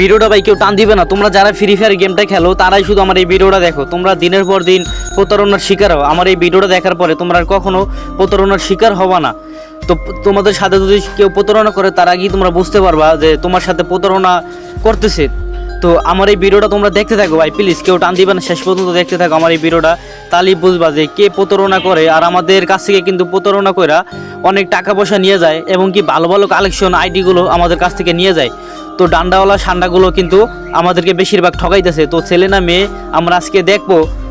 ভিডিওটা ভাই কেউ টান দিবে না। তোমরা যারা ফ্রি ফায়ার গেমটা খেলো, তারাই শুধু আমার এই ভিডিওটা দেখো। তোমরা দিনের পর দিন প্রতারণার শিকার হও। আমার এই ভিডিওটা দেখার পরে তোমরা আর কখনো প্রতারণার শিকার হবা না। তো তোমাদের সাথে যদি কেউ প্রতারণা করে, তার আগেই তোমরা বুঝতে পারবা যে তোমার সাথে প্রতারণা করতেছে। তো আমার এই ভিডিওটা তোমরা দেখতে থাকো, ভাই প্লিজ কেউ টান দিবে না, শেষ পর্যন্ত দেখতে থাকো আমার এই ভিডিওটা। তাহলেই বুঝবা যে কে প্রতারণা করে, আর আমাদের কাছ থেকে কিন্তু প্রতারণা কইরা অনেক টাকা পয়সা নিয়ে যায় এবং কি ভালো ভালো কালেকশন আইডিগুলো আমাদের কাছ থেকে নিয়ে যায়। তো ডান্ডাওয়ালা সান্ডাগুলো কিন্তু আমাদেরকে বেশিরভাগ ঠকাইতেছে। তো ছেলে না মেয়ে, আমরা আজকে দেখব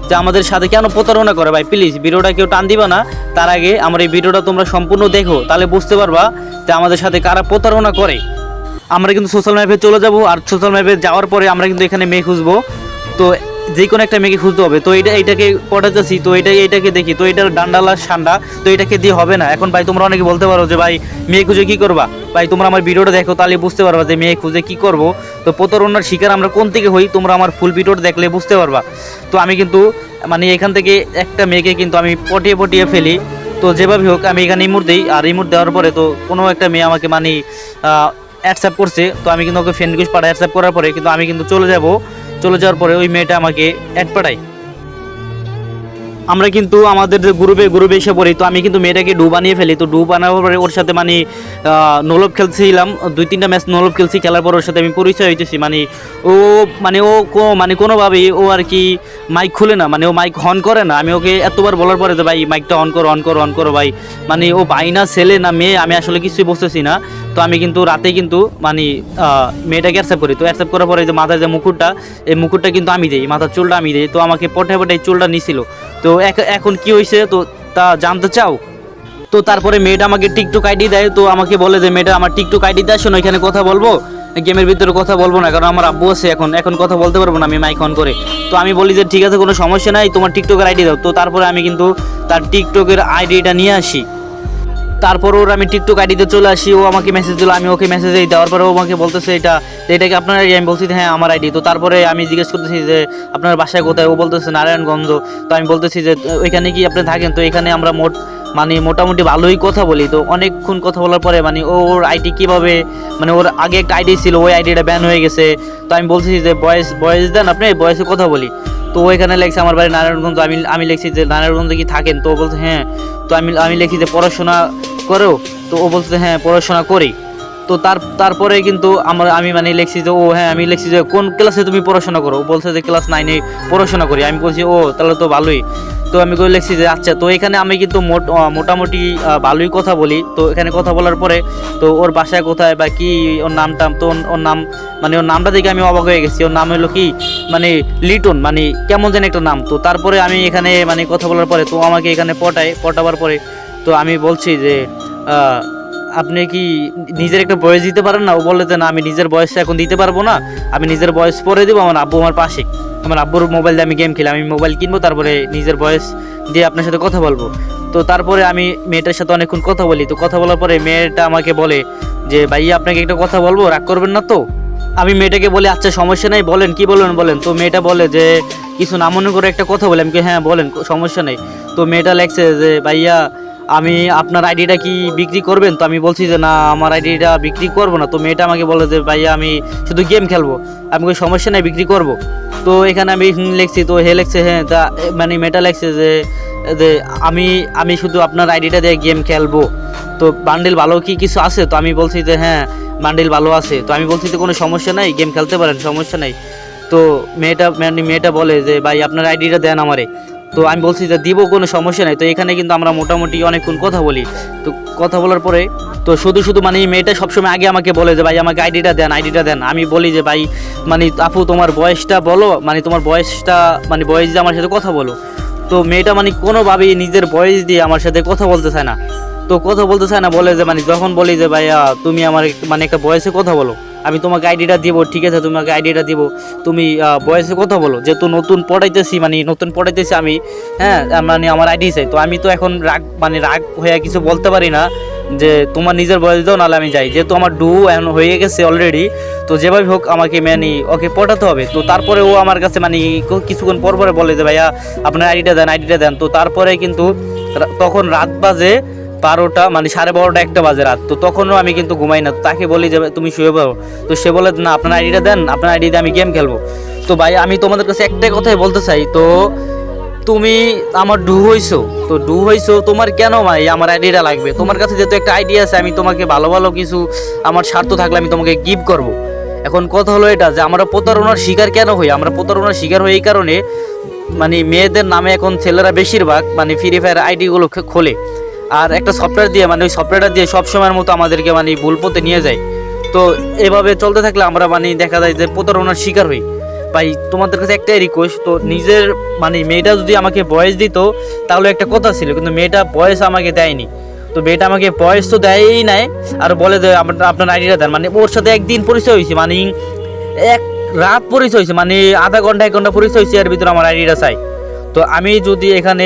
যে আমাদের সাথে কেন প্রতারণা করে, ভাই প্লিজ ভিডিওটা কেউ টান দিবা না, তার আগে আমার এই ভিডিওটা তোমরা সম্পূর্ণ দেখো। তাহলে বুঝতে পারবা যে আমাদের সাথে কারা প্রতারণা করে। আমরা কিন্তু সোশ্যাল ম্যাপে চলে যাব আর সোশ্যাল ম্যাপে যাওয়ার পরে আমরা কিন্তু এখানে মেয়ে খুঁজবো। তো যে কোনো একটা মেয়েকে খুঁজতে হবে। তো এটা এইটাকে পটাতেছি তো এটা এইটাকে দেখি। তো এটার ডান্ডালা সান্ডা তো এটাকে দিয়ে হবে না। এখন ভাই তোমরা অনেকে বলতে পারো যে, ভাই মেয়ে খুঁজে কী করবা? ভাই, তোমরা আমার ভিডিওটা দেখো, তাহলে বুঝতে পারবা যে মেয়ে খুঁজে কী করব। তো প্রতারণার শিকার আমরা কোন থেকে হই? তোমরা আমার ফুল ভিডিওটা দেখলে বুঝতে পারবা। তো আমি কিন্তু মানে এখান থেকে একটা মেয়েকে কিন্তু আমি পটিয়ে পটিয়ে ফেলি। তো যেভাবে হোক, আমি এখানে ইমুর দিই। আর ইমুর দেওয়ার পরে তো কোনো একটা মেয়ে আমাকে মানে অ্যাটসঅ্যাপ করছে, তো আমি কিন্তু ওকে ফ্রেন্ড রিকোয়েস্ট পাঠাই। অ্যাটসঅ্যাপ করার পরে কিন্তু আমি কিন্তু চলে যাব। চলে যাওয়ার পরে ওই মেয়েটা আমাকে অ্যাড পাঠায়। আমরা কিন্তু আমাদের যে গ্রুপে গ্রুপে এসে পড়ি, তো আমি কিন্তু মেয়েটাকে ডু বানিয়ে ফেলি। তো ডু বানানোর পরে ওর সাথে মানে নলব খেলছিলাম। দুই তিনটা ম্যাচ নলব খেলছি। খেলার পর ওর সাথে আমি পরিচয় হইতেছি। মানে ও মানে ও মানে কোনোভাবেই ও আর কি মাইক খুলে না। মানে ও মাইক অন করে না। আমি ওকে এতবার বলার পরে যে, ভাই মাইকটা অন করো অন করো অন করো, ভাই। মানে ও ভাই না, ছেলে না, মেয়ে, আমি আসলে কিছুই বুঝতেছি না। তো আমি কিন্তু রাতে কিন্তু মানে মেয়েটাকে অ্যাকসেপ্ট করি। তো অ্যাকসেপ্ট করার পরে যে মাথার যে মুকুটটা, এই মুকুটটা কিন্তু আমি দিই, মাথার চুলটা আমি দিই। তো আমাকে পটে পটে এই চুলটা নিছিল। তো এখন কি হয়েছে তো তা জানতে চাও? তো তারপরে মেয়েটা আমাকে টিকটক আইডি দেয়। তো আমাকে বলে যে, মেয়েটা, আমার টিকটক আইডি দেয়, শোনো, এখানে কথা বলব। গেমের ভিতরে কথা বলব না, কারণ আমার আব্বু আছে এখন। এখন কথা বলতে পারব না, আমি মাইক অন করে। তো আমি বলি যে, ঠিক আছে, কোনো সমস্যা নাই, তোমার টিকটকের আইডি দাও। তো তারপরে আমি কিন্তু তার টিকটকের আইডিটা নিয়ে আসি। তারপর ওর আমি টিকটক আইডিতে চলে আসি, ও আমাকে মেসেজ দিল, আমি ওকে মেসেজ দিই, দেওয়ার পরে ও আমাকে বলতেছে এটা যে এটা কি আপনার আইডি আমি বলছি হ্যাঁ আমার আইডি তো তারপরে আমি জিজ্ঞেস করতেছি যে, আপনার বাসায় কোথায়? ও বলতেছে, নারায়ণগঞ্জ। তো আমি বলতেছি যে ওইখানে কি আপনি থাকেন? তো এখানে আমরা মোট মানে মোটামুটি ভালোই কথা বলি। তো অনেকক্ষণ কথা বলার পরে মানে ওর আইডি কীভাবে মানে ওর আগে একটা আইডি ছিল, ওই আইডিটা ব্যান হয়ে গেছে। তো আমি বলছি যে, বয়স বয়স দেন আপনি, বয়সে কথা বলি। তো ওইখানে লেখছে আমার বাড়ি নারায়ণগঞ্জ। আমি আমি লিখছি যে নারায়ণগঞ্জে কি থাকেন? তো বলছে হ্যাঁ। তো আমি আমি লিখছি যে পড়াশোনা করো। তো ও বলছে হ্যাঁ পড়াশোনা করি। তো তার তারপরে কিন্তু আমার আমি মানে লিখছি যে, ও হ্যাঁ আমি লিখছি যে, কোন ক্লাসে তুমি পড়াশোনা করো? বলছে যে ক্লাস নাইনে পড়াশোনা করি। আমি বলছি, ও, তাহলে তো ভালোই। তো আমি করে লিখছি যে আচ্ছা। তো এখানে আমি কিন্তু মোট মোটামুটি ভালোই কথা বলি। তো এখানে কথা বলার পরে, তো ওর বাসায় কোথায় বা কি ওর নামটা তো ওর- নাম মানে ওর নামটা দেখে আমি অবাক হয়ে গেছি। ওর নাম হলো কি? মানে লিটন মানে কেমন যেন একটা নাম। তো তারপরে আমি এখানে মানে কথা বলার পরে, তো আমাকে এখানে পটায়, পটাবার পরে, তো আমি বলছি যে আপনি কি নিজের একটা বয়স দিতে পারেন না? ও বলে যে না আমি নিজের বয়সটা এখন দিতে পারব না। আমি নিজের বয়স পরে দেবো আমার আব্বু আমার পাশে। আমার আব্বুর মোবাইল দিয়ে আমি গেম খেলি। আমি মোবাইল কিনবো তারপরে নিজের বয়স দিয়ে আপনার সাথে কথা বলব। তো তারপরে আমি মেয়েটার সাথে অনেকক্ষণ কথা বলি। তো কথা বলার পরে মেয়েটা আমাকে বলে যে ভাইয়া আপনাকে একটা কথা বলব রাগ করবেন না তো? আমি মেয়েটাকে বলি আচ্ছা সমস্যা নেই বলেন কি বলবেন বলেন? তো মেয়েটা বলে যে কিছু না মনে করে একটা কথা বলে। আমি কি, হ্যাঁ বলেন সমস্যা নেই। তো মেয়েটা লেখছে যে ভাইয়া আমি আপনার আইডিটা কি বিক্রি করবেন? তো আমি বলছি যে, না, আমার আইডিটা বিক্রি করব না। তো মেয়েটা আমাকে বলে যে, ভাইয়া, আমি শুধু গেম খেলব। আমি কোনো সমস্যা নাই, বিক্রি করব। তো এখানে আমি লিখছি, তো হে লেখছে হ্যাঁ তা মানে মেয়েটা লেখছে যে যে, আমি আমি শুধু আপনার আইডিটা দিয়ে গেম খেলব। তো বান্ডেল ভালো কি কিছু আছে? তো আমি বলছি যে হ্যাঁ বান্ডেল ভালো আছে। তো আমি বলছি যে, কোনো সমস্যা নাই, গেম খেলতে পারেন, সমস্যা নাই। তো মেয়েটা মানে মেয়েটা বলে যে, ভাই, আপনার আইডিটা দেন আমারে। তো আমি বলছি যে দিব কোনো সমস্যা নাই। তো এখানে কিন্তু আমরা মোটামুটি অনেকক্ষণ কথা বলি। তো কথা বলার পরে, তো শুধু শুধু মানে এই মেয়েটা সবসময় আগে আমাকে বলে যে, ভাই, আমাকে আইডিটা দেন আইডিটা দেন। আমি বলি যে, ভাই মানে আপু, তোমার বয়সটা বলো মানে তোমার বয়সটা মানে বয়স দিয়ে আমার সাথে কথা বলো। তো মেয়েটা মানে কোনোভাবেই নিজের বয়স দিয়ে আমার সাথে কথা বলতে চায় না। তো কথা বলতে চায় না, বলে যে মানে যখন বলি যে, ভাইয়া, তুমি আমার মানে একটা বয়সে কথা বলো। আমি তোমাকে আইডিটা দিব, ঠিক আছে? তোমাকে আইডিটা দিব। তুমি বয়সে কথা বলো, যেহেতু নতুন পড়াইতেছি মানে নতুন পড়াইতেছি আমি হ্যাঁ মানে আমার আইডি চাই। তো আমি তো এখন রাগ মানে রাগ হয়ে কিছু বলতে পারি না, যে তোমার নিজের বয়স দাও, নাহলে আমি যাই। যেহেতু আমার ডু এখন হয়ে গেছে অলরেডি তো যেভাবে হোক আমাকে মানে ওকে পটাতে হবে। তো তারপরে ও আমার কাছে মানে কিছুক্ষণ পর পরে বলে যে, ভাইয়া, আপনার আইডিটা দেন আইডিটা দেন। তো তারপরে কিন্তু তখন রাত বাজে বারোটা মানে সাড়ে বারোটা, একটা বাজে রাত। তো তখনও আমি কিন্তু ঘুমাই না। তাকে বলি যে, তুমি শুয়ে পড়ো। তো সে বলে, না, আপনার আইডিটা দেন। আপনার আইডি দিয়ে আমি গেম খেলব। তো ভাই, আমি তোমাদের কাছে একটাই কথাই বলতে চাই। তো তুমি আমার ডু হইছো। তো ডু হইছো, তোমার কেন ভাই আমার আইডিটা লাগবে? তোমার কাছে যেহেতু একটা আইডিয়া আছে, আমি তোমাকে ভালো ভালো কিছু, আমার স্বার্থ থাকলে আমি তোমাকে গিফট করব। এখন কথা হলো এটা যে, আমরা প্রতারণার শিকার কেন হই? আমরা প্রতারণার শিকার হই এই কারণে মানে মেয়েদের নামে এখন ছেলেরা বেশিরভাগ মানে ফ্রি ফায়ার আইডিগুলো খোলে। আর একটা সফটওয়্যার দিয়ে মানে ওই সফটওয়্যারটা দিয়ে সব সময়ের মতো আমাদেরকে মানে ভুল পথে নিয়ে যায়। তো এভাবে চলতে থাকলে আমরা মানে দেখা যায় যে প্রতারণার শিকার হই। ভাই, তোমাদের কাছে একটাই রিকোয়েস্ট তো নিজের মানে মেয়েটা যদি আমাকে বয়স দিত, তাহলে একটা কথা ছিল, কিন্তু মেয়েটা বয়স আমাকে দেয়নি। তো মেয়েটা আমাকে বয়স তো দেয়ই নাই, আর বলে যে আপনার আপনার আইডিটা দেন। মানে ওর সাথে একদিন পরিচয় হয়েছে মানে এক রাত পরিচয় হয়েছে মানে আধা ঘণ্টা, এক ঘণ্টা পরিচয় হয়েছে, এর ভিতরে আমার আইডিটা চাই। তো আমি যদি এখানে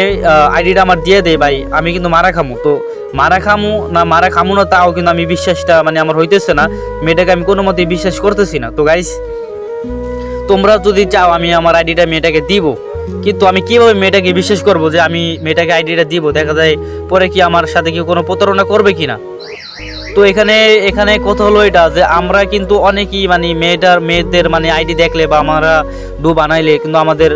আইডিটা আমার দিয়ে দেই ভাই, আমি কিন্তু মারা খামু। তো মারা খামু না মারা খামু না তাও কিন্তু আমি বিশ্বাসটা মানে আমার হইতেছে না। মেয়েটাকে আমি কোনো মতেই বিশ্বাস করতেছি না। তো গাইস তোমরা যদি চাও আমি আমার আইডিটা মেয়েটাকে দিব। কিন্তু আমি কীভাবে মেয়েটাকে বিশ্বাস করব যে আমি মেয়েটাকে আইডিটা দিব? দেখা যায় পরে কি আমার সাথে কি কোনো প্রতারণা করবে কি না তো এখানে এখানে কথা হলো এটা যে আমরা কিন্তু অনেকেই মানে মেয়েটার, মেয়েদের মানে আইডি দেখলে বা আমরা ডু বানাইলে কিন্তু আমাদের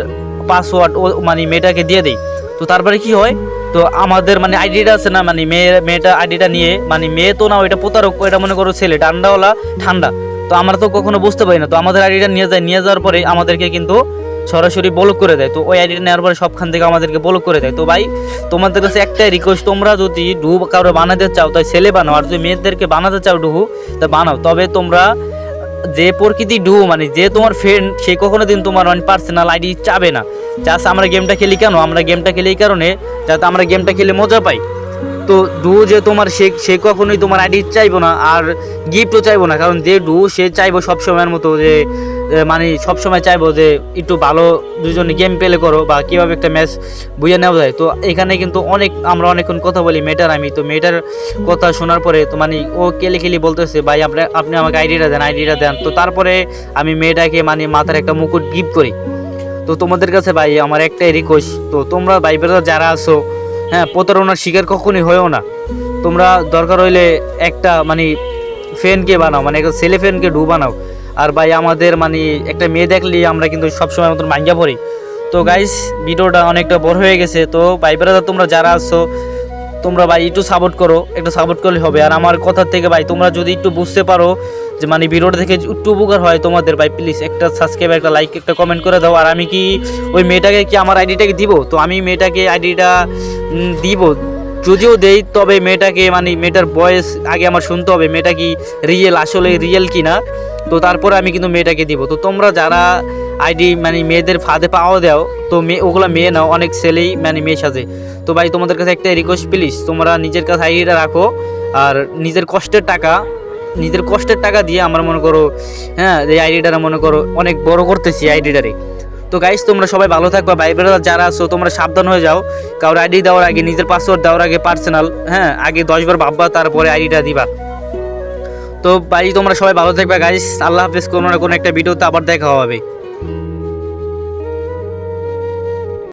পাসওয়ার্ড ও মানে মেয়েটাকে দিয়ে দেই। তো তারপরে কি হয়? তো আমাদের মানে আইডিটা আছে না মানে মেয়ে, মেয়েটা আইডিটা নিয়ে মানে মেয়ে তো না, ওইটা প্রতারক, ওইটা মনে করো ছেলে ঠান্ডাওয়ালা ঠান্ডা। তো আমরা তো কখনো বুঝতে পারি না। তো আমাদের আইডিটা নিয়ে যায়, নিয়ে যাওয়ার পরে আমাদেরকে কিন্তু সরাসরি ব্লক করে দেয়। তো ওই আইডিটা নেওয়ার পরে সবখান থেকে আমাদেরকে ব্লক করে দেয়। তো ভাই, তোমাদের কাছে একটাই রিকোয়েস্ট তোমরা যদি ডুব কারও বানাতে চাও, তাই ছেলে বানাও। আর যদি মেয়েদেরকে বানাতে চাও ডুহু, তা বানাও। তবে তোমরা যে প্রকৃতি ডু মানে যে তোমার ফ্রেন্ড সে কখনো দিন তোমার মানে পার্সোনাল আইডি চাবে না। জাস্ট আমরা গেমটা খেলি কেন? আমরা গেমটা খেলি এই কারণে, যাতে আমরা গেমটা খেলে মজা পাই। তো ডু যে তোমার, সে সে কখনোই তোমার আইডি চাইব না, আর গিফটও চাইব না, কারণ যে ডু, সে চাইব সব সময়ের মতো যে মানে সবসময় চাইব যে একটু ভালো দুজনে গেম প্লে করো বা কীভাবে একটা ম্যাচ বুঝে নেওয়া যায়। তো এখানে কিন্তু অনেক, আমরা অনেকক্ষণ কথা বলি মেয়েটার আমি, তো মেয়েটার কথা শোনার পরে তো মানে ও কেলে কেলি বলতেছে, ভাই, আপনি আপনি আমাকে আইডিটা দেন আইডিটা দেন। তো তারপরে আমি মেয়েটাকে মানে মাথার একটা মুকুট গিফট করি। তো তোমাদের কাছে ভাই, আমার একটাই রিকোয়েস্ট তো তোমরা ভাই যারা আছো হ্যাঁ প্রতারণার শিকার কখনই হয়েও না। তোমরা দরকার হইলে একটা মানে ফ্যানকে বানাও মানে একটা ছেলে ফ্যানকে ডু বানাও। আর ভাই, আমাদের মানে একটা মেয়ে দেখলেই আমরা কিন্তু সবসময় মতন মাইঙ্গা পড়ি। তো গাইস ভিডিওটা অনেকটা বড় হয়ে গেছে। তো ভাই তোমরা যারা আছো তোমরা ভাই একটু সাপোর্ট করো, একটু সাপোর্ট করলে হবে। আর আমার কথা থেকে ভাই, তোমরা যদি একটু বুঝতে পারো যে মানে ভিডিওটা থেকে একটু উপকার হয় তোমাদের ভাই প্লিজ একটা সাবস্ক্রাইব একটা লাইক একটা কমেন্ট করে দাও। আর আমি কি ওই মেয়েটাকে কি আমার আইডিটাকে দিব? তো আমি মেয়েটাকে আইডিটা দিব। যদিও দেই, তবে মেয়েটাকে মানে মেয়েটার বয়স আগে আমার শুনতে হবে, মেয়েটা কি রিয়েল আসলে রিয়েল কি না তো তারপরে আমি কিন্তু মেয়েটাকে দিব। তো তোমরা যারা আইডি মানে মেয়েদের ফাঁদে পাওয়া দাও, তো মেয়ে, ওগুলো মেয়ে নাও, অনেক ছেলেই মানে মেয়ে সাজে। তো ভাই, তোমাদের কাছে একটা রিকোয়েস্ট প্লিজ তোমরা নিজের কাছে আইডিটা রাখো, আর নিজের কষ্টের টাকা, নিজের কষ্টের টাকা দিয়ে আমরা মনে করো হ্যাঁ এই আইডিটা মনে করো অনেক বড় করতেছি আইডিটারে তো গাইস তোমরা সবাই ভালো থাকবা, ভাই যারা আছো, তোমরা সাবধান হয়ে যাও কারোর আইডি দেওয়ার আগে, নিজের পাসওয়ার্ড দেওয়ার আগে পার্সোনাল হ্যাঁ আগে দশবার ভাববা, তারপরে আইডিটা দিবা। তো ভাই, তোমরা সবাই ভালো থাকবে গাইস আল্লাহ হাফেজ, কোনো না কোনো একটা ভিডিওতে আবার দেখা হবে।